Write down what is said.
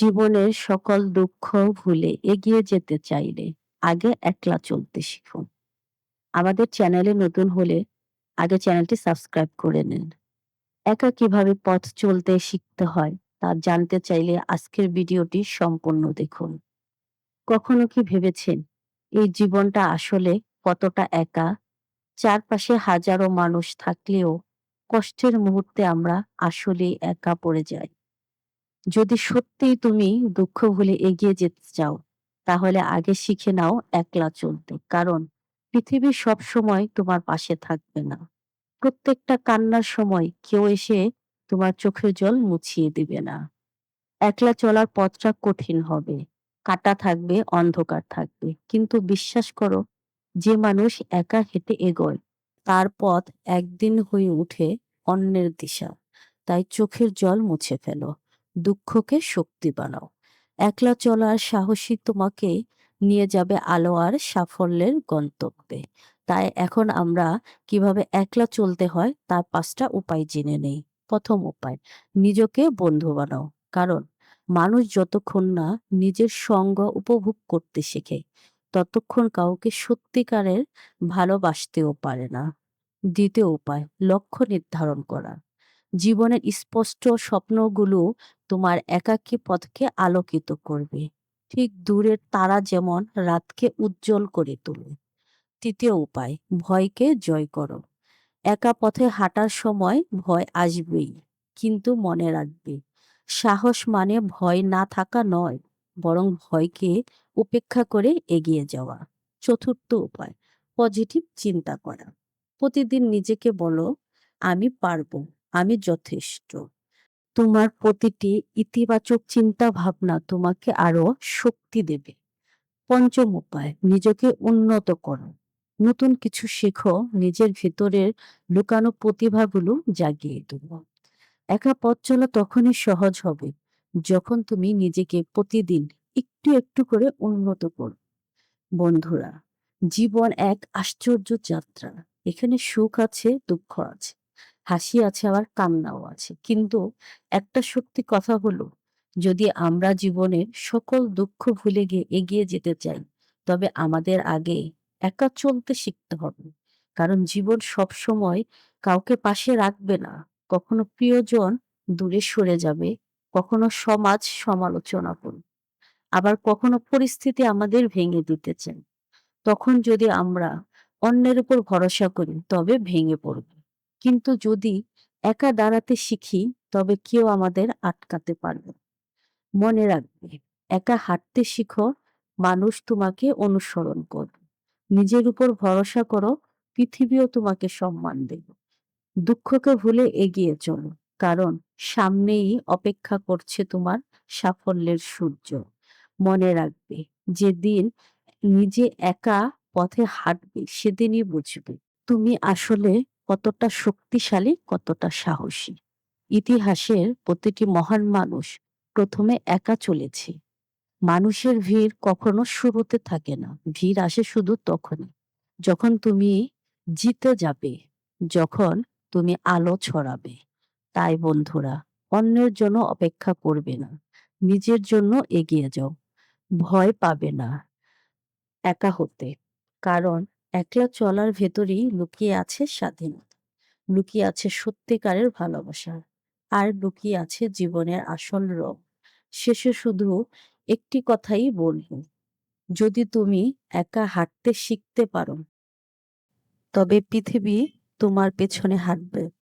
জীবনের সকল দুঃখ ভুলে এগিয়ে যেতে চাইলে আগে একলা চলতে শিখুন আমাদের চ্যানেলে নতুন হলে আগে চ্যানেলটি সাবস্ক্রাইব করে নিন। একা কীভাবে পথ চলতে শিখতে হয় তা জানতে চাইলে আজকের ভিডিওটি সম্পূর্ণ দেখুন। কখনো কি ভেবেছেন এই জীবনটা আসলে কতটা একা? চারপাশে হাজারো মানুষ থাকলেও কষ্টের মুহূর্তে আমরা আসলে একা পড়ে যাই। যদি সত্যিই তুমি দুঃখ ভুলে এগিয়ে যেতে চাও, তাহলে আগে শিখে নাও একলা চলতে। কারণ পৃথিবী সব সময় তোমার পাশে থাকবে না। প্রত্যেকটা কান্নার সময় কেউ এসে তোমার চোখের জল মুছিয়ে দিবে না। একলা চলার পথটা কঠিন হবে। কাটা থাকবে, অন্ধকার থাকবে। কিন্তু বিশ্বাস করো, যে মানুষ একা হেঁটে এগোয়, তার পথ একদিন হয়ে উঠে অন্যের দিশা। তাই চোখের জল মুছে ফেলো। দুঃখকে শক্তি বানাও। একলা চলার সাহসী তোমাকে নিয়ে যাবে আলো আর সাফল্যের গন্তব্যে। তাই এখন আমরা কীভাবে একলা চলতে হয়, তার পাঁচটা উপায় জেনে নেই। প্রথম উপায়, নিজকে বন্ধু বানাও। কারণ, মানুষ যতক্ষণ না নিজের সঙ্গ উপভোগ করতে শেখে, ততক্ষণ কাউকে সত্যিকারের ভালোবাসতেও পারে না। দ্বিতীয় উপায়, লক্ষ্য নির্ধারণ করা। জীবনের স্পষ্ট স্বপ্নগুলো তোমার একাকী পথকে আলোকিত করবে। ঠিক দূরের তারা যেমন রাতকে উজ্জ্বল করে তোলে। তৃতীয় উপায়, ভয়কে জয় করো। একা পথে হাঁটার সময় ভয় আসবেই, কিন্তু মনে রাখবে। সাহস মানে ভয় না থাকা নয়, বরং ভয়কে উপেক্ষা করে এগিয়ে যাওয়া। চতুর্থ উপায় পজিটিভ চিন্তা করা। প্রতিদিন নিজেকে বলো, আমি পারব। আমি যথেষ্ট। তোমার প্রতিটি ইতিবাচক চিন্তা ভাবনা তোমাকে আরও শক্তি দেবে। পঞ্চম উপায়, নিজেকে উন্নত করো। নতুন কিছু শেখো, নিজের ভেতরের লুকানো প্রতিভাগুলো জাগিয়ে তুলো। একা পথ চলা তখনই সহজ হবে, যখন তুমি নিজেকে প্রতিদিন একটু একটু করে উন্নত করো। বন্ধুরা, জীবন এক আশ্চর্য যাত্রা। এখানে সুখ আছে, দুঃখ আছে। হাসি আছে, আবার কান্নাও আছে। কিন্তু একটা সত্যি কথা হলো, যদি আমরা জীবনের সকল দুঃখ ভুলে গিয়ে এগিয়ে যেতে চাই, তবে আমাদের আগে একা চলতে শিখতে হবে। কারণ জীবন সব সময় কাউকে পাশে রাখবে না। কখনো প্রিয়জন দূরে সরে যাবে, কখনো সমাজ সমালোচনা করবে। আবার কখনো পরিস্থিতি আমাদের ভেঙে দিতে চায়। তখন যদি আমরা অন্যের উপর ভরসা করি, তবে ভেঙে পড়বে। কিন্তু যদি একা দাঁড়াতে শিখি, তবে কেউ আমাদের আটকাতে পারবে। মনে রাখবে, একা হাঁটতে শিখো, মানুষ তোমাকে অনুসরণ করবে। নিজের উপর ভরসা করো, পৃথিবীও তোমাকে সম্মান দেবে। দুঃখকে ভুলে এগিয়ে চলো, কারণ সামনেই অপেক্ষা করছে তোমার সাফল্যের সূর্য। মনে রাখবে, যেদিন নিজে একা পথে হাঁটবে, সেদিনই বুঝবে, তুমি আসলে কতটা শক্তিশালী, কতটা সাহসী। ইতিহাসের প্রতিটি মহান মানুষ প্রথমে একা চলেছে। মানুষের ভিড় কখনো শুরুতে থাকে না, ভিড় আসে শুধু তখনই। যখন তুমি জিতে যাবে, যখন তুমি আলো ছড়াবে। তাই বন্ধুরা, অন্যের জন্য অপেক্ষা করবে না, নিজের জন্য এগিয়ে যাও। ভয় পাবে না, একা হতে। কারণ একলা চলার ভেতরেই লুকিয়ে আছে স্বাধীনতা। লুকিয়ে আছে সত্যিকারের ভালোবাসা আর লুকিয়ে আছে জীবনের আসল রং শেষে শুধু একটি কথাই বলব, যদি তুমি একা হাঁটতে শিখতে পারো, তবে পৃথিবী তোমার পেছনে হাঁটবে।